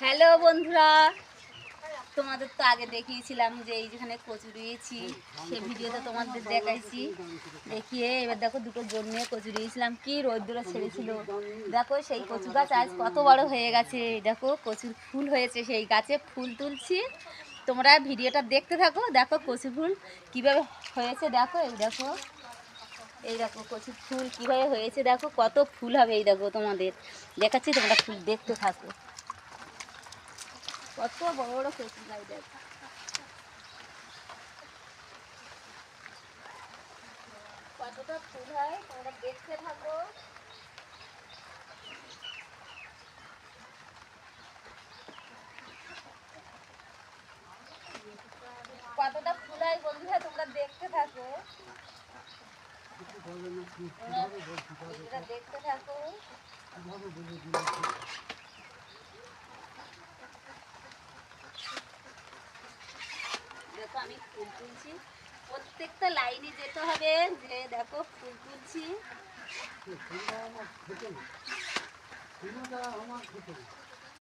Hello বন্ধুরা, তোমাদের তো আগে দেখিয়েছিলাম যে এই যেখানে কচু রুইয়েছি সে ভিডিওতে তোমাদের দেখাইছি। দেখিয়ে এবার দেখো দুটো জন্মে কচু রুইয়েছিলাম কি রোদ্দুরে ছেড়েছিল। দেখো সেই কচু গাছ আজ কত বড় হয়ে গেছে। দেখো কচুর ফুল হয়েছে, সেই গাছে ফুল তুলছি। তোমরা ভিডিওটা দেখতে থাকো, দেখো কচু ফুল কীভাবে হয়েছে, দেখো, এই দেখো। এই দেখো কচুর ফুল কীভাবে হয়েছে দেখো, কত ফুল হবে এই দেখো তোমাদের। দেখাচ্ছি, তোমরা ফুল দেখতে থাকো। কত বড় বড় কচু গাছ দেখো। কতটা ফুল হয়, তোমরা দেখতে থাকো। কতটা ফুল হয় থাকো তোমরা দেখতে থাকো। দেখো আমি ফুল তুলছি। প্রত্যেকটা লাইনে যেতে হবে যে দেখো ফুল তুলছি।